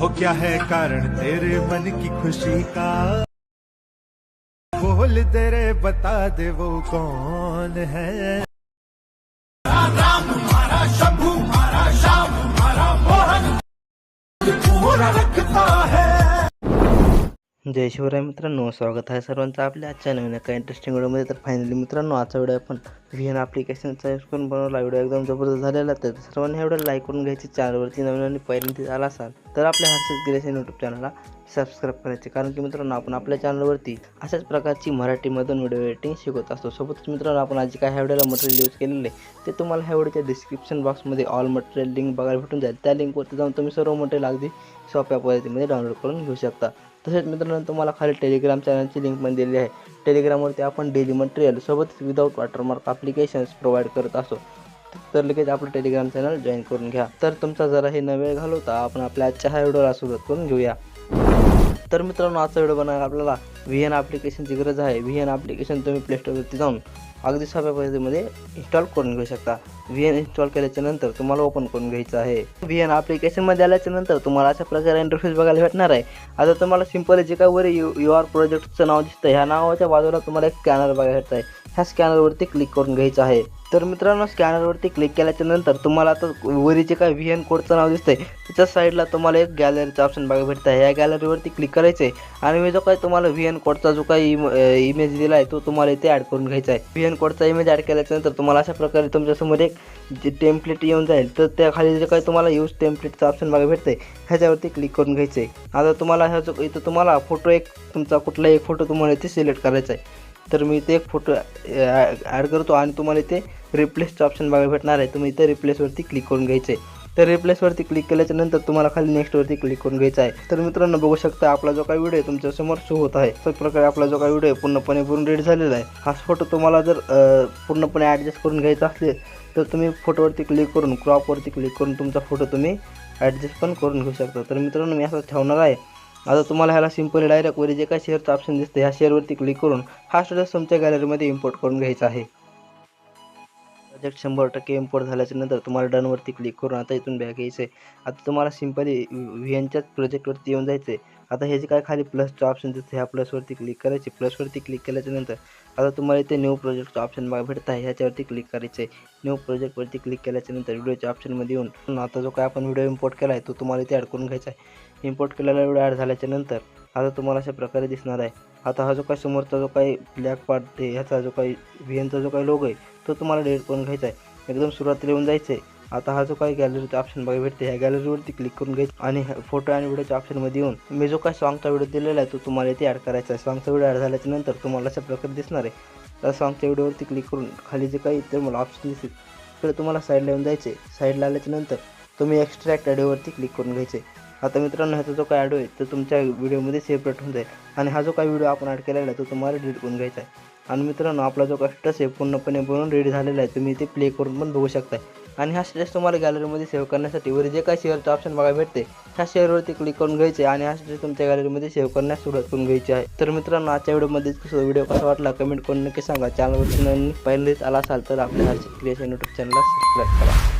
हो क्या है कारण तेरे मन की खुशी का? बोल तेरे बता दे वो कौन है? राम हमारा शंभू हमारा श्याम हमारा मोहन। पूरा रखता है। जय शिवराय मित्रांनो स्वागत आहे सर्वांचं आपल्या आजच्या नवीन एका इंटरेस्टिंग व्हिडिओमध्ये. तर फायनली मित्रांनो आजचा व्हिडिओ आपण व्ही एन ॲप्लिकेशनचा यूज करून बनवला. व्हिडिओ एकदम जबरदस्त झालेला तर सर्वांनी हा व्हिडिओ लाईक करून घ्यायची. चॅनलवरती नवीन आणि पहिल्यांदा आला असाल तर आपल्या हर्षद गिरेशन यूट्यूब चॅनलला सबस्क्राईब करायचे. कारण की मित्रांनो आपण आपल्या चॅनलवरती अशाच प्रकारची मराठीमधून व्हिडिओ एडिटिंग शिकवत असतो. सोबतच मित्रांनो आपण आज काय ह्या व्हिडिओला मटेरियल यूज केलेलं आहे ते तुम्हाला ह्या व्हिडिओच्या डिस्क्रिप्शन बॉक्समध्ये ऑल मटेरियल लिंक बघायला भेटून जाईल. त्या लिंकवरती जाऊन तुम्ही सर्व मटेरियल अगदी सोप्या पद्धतीमध्ये डाउनलोड करून घेऊ शकता. तसेच मित्रांनो तुम्हाला खाली टेलिग्राम चॅनलची लिंक पण दिलेली आहे. टेलिग्रामवरती आपण डेली मटेरियल सोबतच विदाऊट वॉटरमार्क ॲप्लिकेशन्स प्रोव्हाइड करत असतो. तर लगेच आपलं टेलिग्राम चॅनल जॉईन करून घ्या. तर तुमचा जरा हे न वेळ घालवता आपण आपल्या आजच्या ह्या व्हिडिओला सुरुवात करून घेऊया. तर मित्रांनो आजचा व्हिडिओ बनवायला आपल्याला व्ही एन ॲप्लिकेशनची गरज आहे. व्ही एन ॲप्लिकेशन तुम्ही प्लेस्टोरवरती जाऊन अगदी सोप्या पद्धतीमध्ये इन्स्टॉल करून घेऊ शकता. व्ही एन इन्स्टॉल केल्याच्यानंतर तुम्हाला ओपन करून घ्यायचं आहे. व्ही एन ॲप्लिकेशनमध्ये आल्याच्यानंतर तुम्हाला अशा प्रकारे इंटरफेस बघायला भेटणार आहे. आता तुम्हाला सिंपल जे काय वर यू यू आर प्रोजेक्टचं नाव दिसतं ह्या नावाच्या बाजूला तुम्हाला एक स्कॅनर बघायला भेटत आहे ह्या स्कॅनरवरती क्लिक करून घ्यायचं आहे. तर मित्रांनो स्कॅनरवरती क्लिक केल्याच्यानंतर तुम्हाला आता वरी जे काय व्ही एन कोडचं नाव दिसतंय. त्याच्या साईडला तुम्हाला एक गॅलरीचा ऑप्शन बघा भेटत आहे या गॅलरीवरती क्लिक करायचं आहे आणि मी जो काही तुम्हाला व्ही एन कोडचा जो काही इमेज दिला आहे तो तुम्हाला इथे ॲड करून घ्यायचा आहे व्ही एन कोडचा इमेज ॲड केल्याच्यानंतर तुम्हाला अशा प्रकारे तुमच्यासमोर एक जे टेम्पलेट येऊन जाईल तर त्या खाली जे काही तुम्हाला यूज टेम्पलेटचं ऑप्शन बघाय भेटतं आहे ह्याच्यावरती क्लिक करून घ्यायचं आहे आता तुम्हाला ह्या इथं तुम्हाला फोटो एक तुमचा कुठलाही एक फोटो तुम्हाला इथे सिलेक्ट करायचा आहे तर मी इथे एक फोटो ॲड करतो आणि तुम्हाला इथे रिप्लेसचं ऑप्शन बघायला भेटणार आहे. तुम्ही इथे रिप्लेसवरती क्लिक करून घ्यायचं आहे. तर रिप्लेसवरती क्लिक केल्याच्यानंतर तुम्हाला खाली नेक्स्टवरती क्लिक करून घ्यायचं आहे. तर मित्रांनो बघू शकता आपला जो काही व्हिडिओ तुमच्यासमोर शो होत आहे. तर प्रकारे आपला जो काही व्हिडिओ पूर्णपणे भरून रेडी झालेला आहे. हाच फोटो तुम्हाला जर पूर्णपणे ॲडजस्ट करून घ्यायचा असेल तर तुम्ही फोटोवरती क्लिक करून क्रॉपवरती क्लिक करून तुमचा फोटो तुम्ही ॲडजस्ट पण करून घेऊ शकता. तर मित्रांनो मी असं ठेवणार आहे. आता तुम्हाला ह्याला सिंपली डायरेक्ट वरी जे काय शेअरचं ऑप्शन दिसतं ह्या शेअरवरती क्लिक करून हा स्टेटस तुमच्या गॅलरीमध्ये इम्पोर्ट करून घ्यायचा आहे. प्रोजेक्ट शंभर टक्के इम्पोर्ट झाल्याच्यानंतर तुम्हाला डनवरती क्लिक करून आता इथून बॅग घ्यायचं आहे आता तुम्हाला सिम्पली व्ही एनच्याच प्रोजेक्टवरती येऊन जायचं आहे आता हे जे काय खाली प्लसचं ऑप्शन दिसतं ह्या प्लसवरती क्लिक करायचे. प्लसवरती क्लिक केल्याच्यानंतर आता तुम्हाला इथे न्यू प्रोजेक्टचं ऑप्शन बघा भेटत आहे. ह्याच्यावरती क्लिक करायचं आहे न्यू प्रोजेक्टवरती क्लिक केल्याच्यानंतर व्हिडिओच्या ऑप्शनमध्ये येऊन आता जो काय आपण व्हिडिओ इम्पोर्ट केला आहे तो तुम्हाला इथे ॲड करून घ्यायचा आहे. इम्पोर्ट केलेला व्हिडिओ ॲड झाल्याच्यानंतर आता तुम्हाला अशा प्रकारे दिसणार आहे. आता हा जो काही समोरचा जो काही ब्लॅक पार्ट आहे ह्याचा जो काही व्ही एनचा जो काही लोग आहे तो तुम्हाला डिलीट करून घ्यायचा आहे. एकदम सुरुवातीला येऊन जायचं आहे आता हा जो काही गॅलरीचा ऑप्शन बघा भेटते. ह्या गॅलरीवरती क्लिक करून घ्यायचं आणि फोटो आणि व्हिडिओच्या ऑप्शनमध्ये येऊन मी जो काही सॉंगचा व्हिडिओ दिलेला आहे तो तुम्हाला इथे ॲड करायचा आहे. सॉंगचा व्हिडिओ ॲड झाल्याच्यानंतर तुम्हाला अशा प्रकारे दिसणार आहे. त्या सॉंगच्या व्हिडिओवरती क्लिक करून खाली जे काही इतर मला ऑप्शन दिसेल तर तुम्हाला साईडला येऊन जायचे साईडला आल्याच्यानंतर तुम्ही एक्स्ट्रॅक्ट ऑडिओवरती क्लिक करून घ्यायचे. आता मित्रांनो ह्याचा जो काय ऑडिओ आहे तो तुमच्या व्हिडिओमध्ये सेपरेट होऊन जाईल. आणि हा जो काही व्हिडिओ आपण ॲड केलेला आहे तो तुम्हाला डिलीट करून घ्यायचा आहे. आणि मित्रांनो आपला जो कष्ट आहे पूर्णपणे बनवून रेडी झालेला आहे तुम्ही ते प्ले करून पण बघू शकताय. आणि हा स्टेटस तुम्हाला गॅलरीमध्ये सेव्ह करण्यासाठी वर जे काही शेअरचं ऑप्शन बघायला भेटते ह्या शेअरवरती क्लिक करून घ्यायचे आणि हा स्टेटस तुमच्या गॅलरीमध्ये सेव्ह करण्यास सुरुवात करून घ्यायची आहे. तर मित्रांनो आजच्या व्हिडिओमध्ये कसं व्हिडिओ कसा वाटला कमेंट करून नक्की सांगा. चॅनलवरती नवीन आला असाल तर आपल्या हर्षित क्रिएशन यूट्यूब चॅनलला सबस्क्राईब करा.